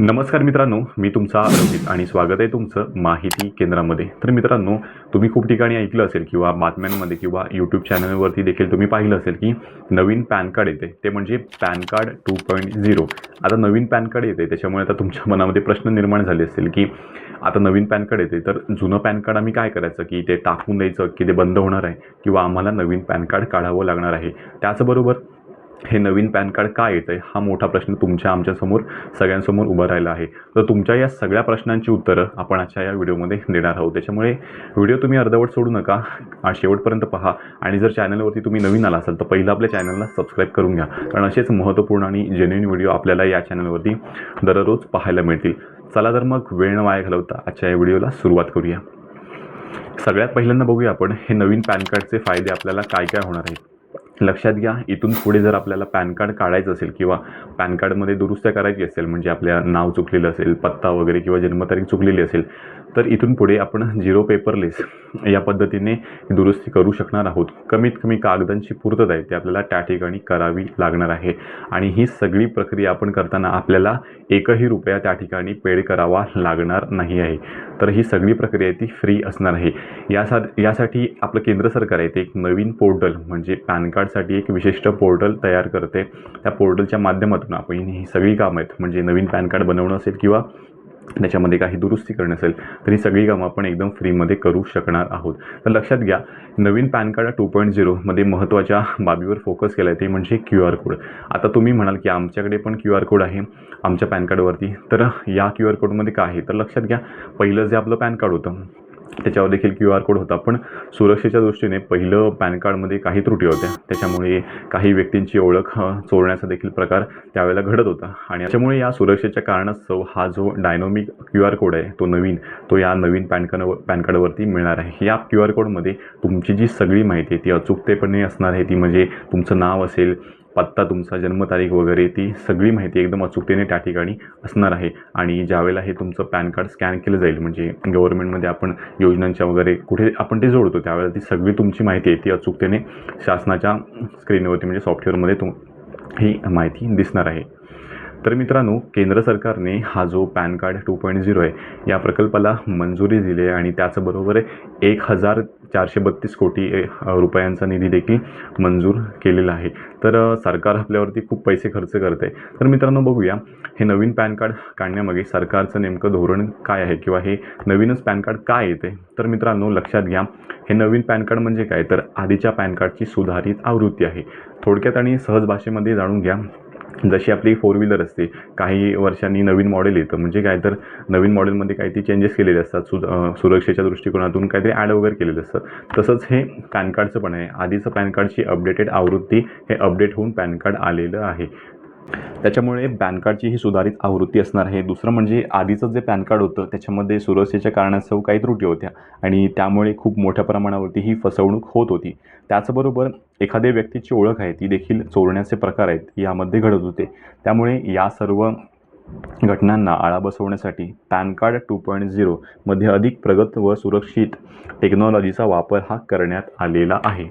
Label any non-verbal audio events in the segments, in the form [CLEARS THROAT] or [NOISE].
नमस्कार मित्रांनो मी तुमचा रोहित आणि स्वागत आहे तुमचं माहिती केंद्रामध्ये. तर मित्रांनो तुम्ही खूप ठिकाणी ऐकलं असेल किंवा बातम्यांमध्ये किंवा यूट्यूब चॅनलवरती देखील तुम्ही पाहिलं असेल की नवीन पॅन कार्ड येते. ते म्हणजे PAN card two point zero. आता नवीन पॅन कार्ड येते त्याच्यामुळे आता तुमच्या मनामध्ये प्रश्न निर्माण झाले असतील की आता नवीन पॅन कार्ड येते तर जुनं पॅन कार्ड आम्ही काय करायचं? की ते टाकून द्यायचं की ते बंद होणार आहे किंवा आम्हाला नवीन पॅन कार्ड काढावं लागणार आहे. त्याचबरोबर हे नवीन पॅन कार्ड का येतं आहे हा मोठा प्रश्न तुमच्या आमच्यासमोर सगळ्यांसमोर उभा राहिला आहे. तर तुमच्या या सगळ्या प्रश्नांची उत्तरं आपण आजच्या या व्हिडिओमध्ये देणार आहोत. त्याच्यामुळे व्हिडिओ तुम्ही अर्धवट सोडू नका शेवटपर्यंत पहा. आणि जर चॅनलवरती तुम्ही नवीन आला असाल तर पहिलं आपल्या चॅनलला सबस्क्राईब करून घ्या. कारण असेच महत्त्वपूर्ण आणि जेन्युइन व्हिडिओ आपल्याला या चॅनलवरती दररोज पाहायला मिळतील. चला तर मग वेळ न वाया घालवता आजच्या या व्हिडिओला सुरुवात करूया. सगळ्यात पहिल्यांदा बघूया आपण हे नवीन पॅन कार्डचे फायदे आपल्याला काय काय होणार आहेत? लक्षात घ्या इथून पुढे जर आपल्याला पॅन कार्ड काढायचं असेल किंवा पॅन कार्डमध्ये दुरुस्त्या करायची असेल म्हणजे आपल्या नाव चुकलेलं असेल पत्ता वगैरे किंवा जन्मतारीख चुकलेली असेल तर इथून पुढे आपण झिरो पेपरलेस या पद्धतीने दुरुस्ती करू शकणार आहोत. कमीत कमी कागदांची पूर्तता आहे ती आपल्याला त्या ठिकाणी करावी लागणार आहे. आणि ही सगळी प्रक्रिया आपण करताना आपल्याला एकही रुपया त्या ठिकाणी पेड करावा लागणार नाही आहे. तर ही सगळी प्रक्रिया आहे ती फ्री असणार आहे. यासा यासाठी आपलं केंद्र सरकार आहे ते एक नवीन पोर्टल म्हणजे पॅन कार्ड कार्डसाठी एक विशिष्ट पोर्टल तयार करते. त्या पोर्टलच्या माध्यमातून आपण ही सगळी कामं आहेत म्हणजे नवीन पॅन कार्ड बनवणं असेल किंवा त्याच्यामध्ये काही दुरुस्ती करणं असेल तर ही सगळी कामं आपण एकदम फ्रीमध्ये करू शकणार आहोत. तर लक्षात घ्या नवीन पॅन कार्ड टू पॉईंट झिरोमध्ये महत्त्वाच्या बाबीवर फोकस केला आहे ते म्हणजे क्यू आर कोड. आता तुम्ही म्हणाल की आमच्याकडे पण क्यू आर कोड आहे आमच्या पॅन कार्डवरती. तर या क्यू आर कोडमध्ये काय आहे? तर लक्षात घ्या पहिलं जे आपलं पॅन कार्ड होतं त्याच्यावर देखील क्यू आर कोड होता. पण सुरक्षेच्या दृष्टीने पहिलं पॅन कार्डमध्ये काही त्रुटी होत्या. त्याच्यामुळे काही व्यक्तींची ओळख चोरण्याचा देखील प्रकार त्यावेळेला घडत होता. आणि त्याच्यामुळे या सुरक्षेच्या कारणास्तव हा जो डायनॉमिक क्यू आर कोड आहे तो नवीन तो या नवीन पॅन कार्ड पॅन कार्डवरती मिळणार आहे. या क्यू आर कोडमध्ये तुमची जी सगळी माहिती आहे ती अचूकतेपणे असणार आहे. ती म्हणजे तुमचं नाव असेल पत्ता तुमचा जन्मतारीख वगैरे ती सगळी माहिती एकदम अचूकतेने त्या ठिकाणी असणार आहे. आणि ज्यावेळेला हे तुमचं पॅन कार्ड स्कॅन केलं जाईल म्हणजे गव्हर्नमेंटमध्ये आपण योजनांच्या वगैरे कुठे आपण ते जोडतो त्यावेळेला ती सगळी तुमची माहिती आहे ती अचूकतेने शासनाच्या स्क्रीनवरती म्हणजे सॉफ्टवेअरमध्ये तुम ही माहिती दिसणार आहे. तर मित्रांनो केंद्र सरकारने हा जो PAN card two point zero आहे या प्रकल्पाला मंजुरी दिली आहे आणि त्याचबरोबर एक हजार चारशे बत्तीस कोटी रुपयांचा निधी देखील मंजूर केलेला आहे. तर सरकार आपल्यावरती खूप पैसे खर्च करत आहे तर मित्रांनो बघूया हे नवीन पॅन कार्ड काढण्यामागे सरकारचं नेमकं धोरण काय आहे किंवा हे नवीनच पॅन कार्ड काय येते तर मित्रांनो लक्षात घ्या हे नवीन पॅन कार्ड म्हणजे काय? तर आधीच्या पॅन कार्डची सुधारित आवृत्ती आहे. थोडक्यात आणि सहज भाषेमध्ये जाणून घ्या. जशी आपली फोर व्हीलर असते काही वर्षांनी नवीन मॉडेल येतं. म्हणजे काय तर नवीन मॉडेलमध्ये काही ती चेंजेस केलेले असतात. सु सुरक्षेच्या दृष्टिकोनातून काहीतरी ॲड वगैरे केलेलं असतं. तसंच हे पॅन कार्डचं पण आहे. आधीचं पॅन कार्डची अपडेटेड आवृत्ती हे अपडेट होऊन पॅन कार्ड आलेलं आहे. त्याच्यामुळे पॅन कार्डची ही सुधारित आवृत्ती असणार आहे. दुसरं म्हणजे आधीचं जे पॅन कार्ड होतं त्याच्यामध्ये सुरक्षेच्या कारणास्तव काही त्रुटी होत्या आणि त्यामुळे खूप मोठ्या प्रमाणावरती ही फसवणूक होत होती. त्याचबरोबर एखाद्या व्यक्तीची ओळख आहे ती देखील चोरण्याचे प्रकार आहेत यामध्ये घडत होते. त्यामुळे या सर्व घटनांना आळा बसवण्यासाठी पॅन कार्ड टू पॉईंट झिरोमध्ये अधिक प्रगत व सुरक्षित टेक्नॉलॉजीचा वापर हा करण्यात आलेला आहे.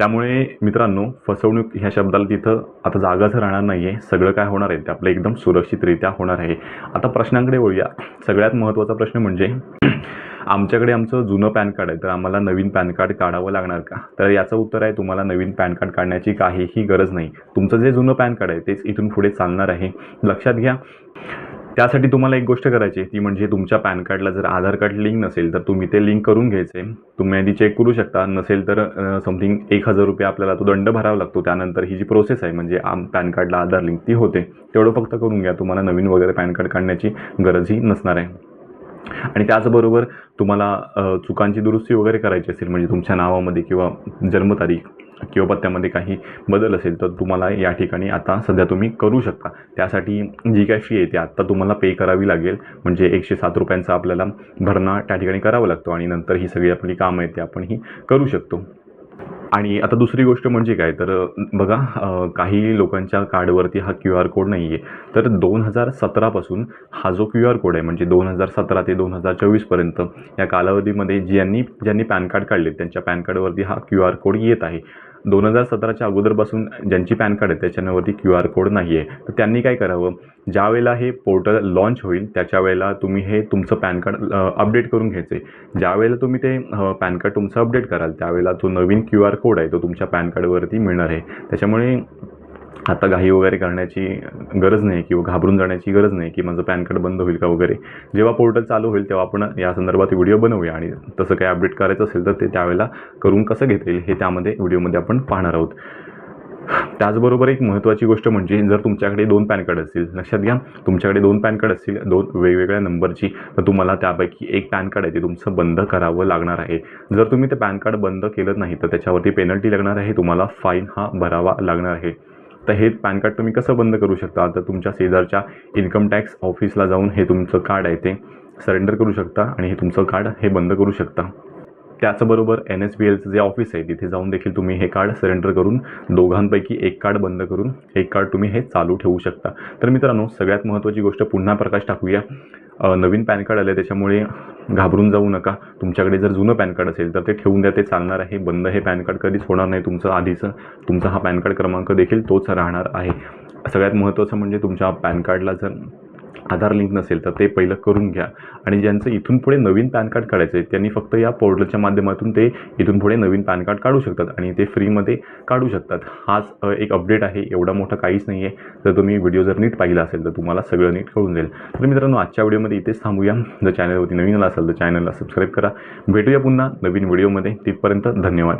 त्यामुळे मित्रांनो फसवणूक ह्या शब्दाला तिथं आता जागाच राहणार नाही आहे सगळं काय होणार आहे? ते आपलं एकदम सुरक्षितरित्या होणार आहे. आता प्रश्नांकडे वळूया. सगळ्यात महत्त्वाचा प्रश्न म्हणजे [CLEARS THROAT] आमच्याकडे आमचं जुनं पॅन कार्ड आहे. तर आम्हाला नवीन पॅन कार्ड काढावं लागणार का? तर याचं उत्तर आहे तुम्हाला नवीन पॅन कार्ड काढण्याची काहीही गरज नाही. तुमचं जे जुनं पॅन कार्ड आहे तेच इथून पुढे चालणार आहे. लक्षात घ्या. त्यासाठी तुम्हाला एक गोष्ट करायची आहे, ती म्हणजे तुमच्या पॅन कार्डला जर आधार कार्ड लिंक नसेल तर तुम्ही ते लिंक करून घ्यायचे. तुम्ही आधी चेक करू शकता. नसेल तर समथिंग एक हजार रुपये आपल्याला तो दंड भरावा लागतो. त्यानंतर ही जी प्रोसेस आहे म्हणजे आम पॅन कार्डला आधार लिंक ती होते. तेवढं फक्त करून घ्या. तुम्हाला नवीन वगैरे पॅन कार्ड काढण्याची गरजही नसणार आहे. आणि त्याचबरोबर तुम्हाला चुकांची दुरुस्ती वगैरे करायची असेल म्हणजे तुमच्या नावामध्ये किंवा जन्मतारीख किंवा पत्त्यामध्ये काही बदल असेल तर तुम्हाला या ठिकाणी आता सध्या तुम्ही करू शकता. त्यासाठी जी काय फी आहे ती आत्ता तुम्हाला पे करावी लागेल. म्हणजे एकशे सात रुपयांचा आपल्याला भरणा त्या ठिकाणी करावा लागतो आणि नंतर ही सगळी आपली कामं आहेत ती आपण ही करू शकतो. आणि आता दुसरी गोष्ट म्हणजे काय? तर बघा काही लोकांच्या कार्डवरती हा क्यू आर कोड नाही आहे तर दोन हजार सतरापासून हा जो क्यू आर कोड आहे म्हणजे दोन हजार सतरा ते दोन हजार चोवीसपर्यंत या कालावधीमध्ये ज्यांनी ज्यांनी पॅन कार्ड काढले त्यांच्या पॅन कार्डवरती हा क्यू आर कोड येत आहे. दोन हजार सतराच्या अगोदरपासून ज्यांची पॅन कार्ड आहे त्याच्यावरती क्यू आर कोड नाही आहे तर त्यांनी काय करावं? ज्या वेळेला हे पोर्टल लॉन्च होईल त्याच्या वेळेला तुम्ही हे तुमचं पॅन कार्ड अपडेट करून घ्यायचं. आहे ज्या वेळेला तुम्ही ते पॅन कार्ड तुमचं अपडेट कराल त्यावेळेला जो नवीन क्यू आर कोड आहे तो तुमच्या पॅन कार्डवरती मिळणार आहे. त्याच्यामुळे आता घाई वगैरे करण्याची गरज नाही किंवा घाबरून जाण्याची गरज नाही की माझं पॅन कार्ड बंद होईल का वगैरे. जेव्हा पोर्टल चालू होईल तेव्हा आपण या संदर्भात व्हिडिओ बनवूया आणि तसं काही अपडेट करायचं असेल तर ते त्यावेळेला करून कसं घेता येईल हे त्यामध्ये व्हिडिओमध्ये आपण पाहणार आहोत. त्याचबरोबर एक महत्त्वाची गोष्ट म्हणजे जर तुमच्याकडे दोन पॅन कार्ड असतील लक्षात घ्या तुमच्याकडे दोन पॅन कार्ड असतील दोन वेगवेगळ्या नंबरची तर तुम्हाला त्यापैकी एक पॅन कार्ड आहे ते तुमचं बंद करावं लागणार आहे. जर तुम्ही ते पॅन कार्ड बंद केलं नाही तर त्याच्यावरती पेनल्टी लागणार आहे तुम्हाला फाईन हा भरावा लागणार आहे. तर हे पॅन कार्ड तुम्ही कसं बंद करू शकता? तर तुमच्या शेजारच्या इन्कम टॅक्स ऑफिसला जाऊन हे तुमचं कार्ड आहे ते सरेंडर करू शकता आणि हे तुमचं कार्ड हे बंद करू शकता. त्याचबरोबर एन एस बी एलचं जे ऑफिस आहे तिथे जाऊन देखील तुम्ही हे कार्ड सरेंडर करून दोघांपैकी एक कार्ड बंद करून एक कार्ड तुम्ही हे चालू ठेवू शकता. तर मित्रांनो सगळ्यात महत्त्वाची गोष्ट पुन्हा प्रकाश टाकूया. नवीन पॅन कार्ड आलं त्याच्यामुळे घाबरून जाऊ नका. तुमच्याकडे जर जुनं पॅन कार्ड असेल तर ते ठेवून द्या ते चालणार आहे. बंद हे पॅन कार्ड कधीच होणार नाही तुमचं आधीचं. तुमचा हा पॅन कार्ड क्रमांक देखील तोच राहणार आहे. सगळ्यात महत्त्वाचं म्हणजे तुमच्या पॅन कार्डला जर आधार लिंक नसेल तर ते पहिलं करून घ्या. आणि ज्यांचं इथून पुढे नवीन पॅन कार्ड काढायचं आहे त्यांनी फक्त या पोर्टलच्या माध्यमातून ते इथून पुढे नवीन पॅन कार्ड काढू शकतात आणि ते फ्रीमध्ये काढू शकतात. हाच एक अपडेट आहे. एवढा मोठा काहीच नाही आहे जर तुम्ही व्हिडिओ जर नीट पाहिला असेल तर तुम्हाला सगळं नीट कळून जाईल. तर मित्रांनो आजच्या व्हिडिओमध्ये इथेच थांबूया. जर चॅनलवरती नवीन आला असेल तर चॅनलला सबस्क्राईब करा. भेटूया पुन्हा नवीन व्हिडिओमध्ये. तिथपर्यंत धन्यवाद.